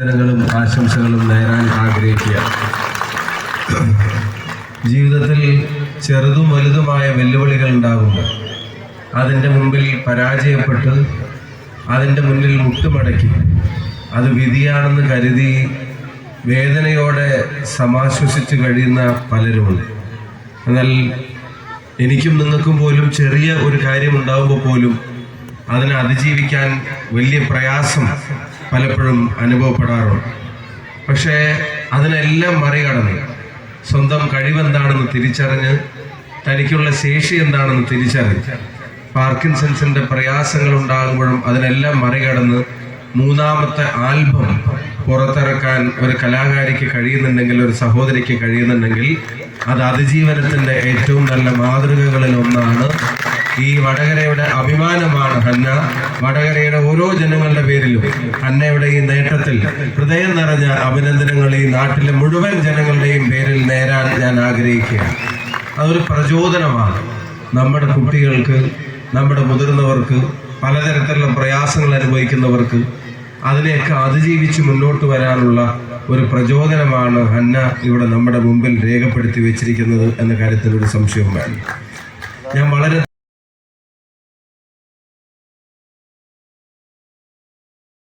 ങ്ങളും ആശംസകളും നേരാൻ ആഗ്രഹിക്കുക. ജീവിതത്തിൽ ചെറുതും വലുതുമായ വെല്ലുവിളികൾ ഉണ്ടാകുമ്പോൾ അതിന്റെ മുമ്പിൽ പരാജയപ്പെട്ട് അതിന്റെ മുന്നിൽ മുട്ടുമടക്കി അത് വിധിയാണെന്ന് കരുതി വേദനയോടെ സമാശ്വസിച്ച് കഴിയുന്ന പലരുമുണ്ട്. എന്നാൽ എനിക്കും നിങ്ങൾക്കും പോലും ചെറിയ ഒരു കാര്യം ഉണ്ടാകുമ്പോൾ പോലും അതിനെ അതിജീവിക്കാൻ വലിയ പ്രയാസം പലപ്പോഴും അനുഭവപ്പെടാറുണ്ട്. പക്ഷേ അതിനെല്ലാം മറികടന്ന് സ്വന്തം കഴിവെന്താണെന്ന് തിരിച്ചറിഞ്ഞ് തനിക്കുള്ള ശേഷി എന്താണെന്ന് തിരിച്ചറിഞ്ഞ് പാർക്കിൻസൺസിന്റെ പ്രയാസങ്ങൾ ഉണ്ടാകുമ്പോഴും അതിനെല്ലാം മറികടന്ന് മൂന്നാമത്തെ ആൽബം പുറത്തിറക്കാൻ ഒരു കലാകാരിക്ക് കഴിയുന്നുണ്ടെങ്കിൽ ഒരു സഹോദരിക്ക് കഴിയുന്നുണ്ടെങ്കിൽ അത് അതിജീവനത്തിന്റെ ഏറ്റവും നല്ല മാതൃകകളിൽ ഒന്നാണ് ഈ വടകരയുടെ അഭിമാനമാണ് ഹന്ന. വടകരയുടെ ഓരോ ജനങ്ങളുടെ പേരിലും ഹന്നയുടെ ഈ നേട്ടത്തിൽ ഹൃദയം നിറഞ്ഞ അഭിനന്ദനങ്ങൾ ഈ നാട്ടിലെ മുഴുവൻ ജനങ്ങളുടെയും പേരിൽ നേരാൻ ഞാൻ ആഗ്രഹിക്കുകയാണ്. അതൊരു പ്രചോദനമാണ്. നമ്മുടെ കുട്ടികൾക്ക് നമ്മുടെ മുതിർന്നവർക്ക് പലതരത്തിലുള്ള പ്രയാസങ്ങൾ അനുഭവിക്കുന്നവർക്ക് അതിനെയൊക്കെ അതിജീവിച്ച് മുന്നോട്ട് വരാനുള്ള ഒരു പ്രചോദനമാണ് ഹന്ന ഇവിടെ നമ്മുടെ മുമ്പിൽ രേഖപ്പെടുത്തി വെച്ചിരിക്കുന്നത് എന്ന കാര്യത്തിൽ ഒരു സംശയം വേണം. ഞാൻ വളരെ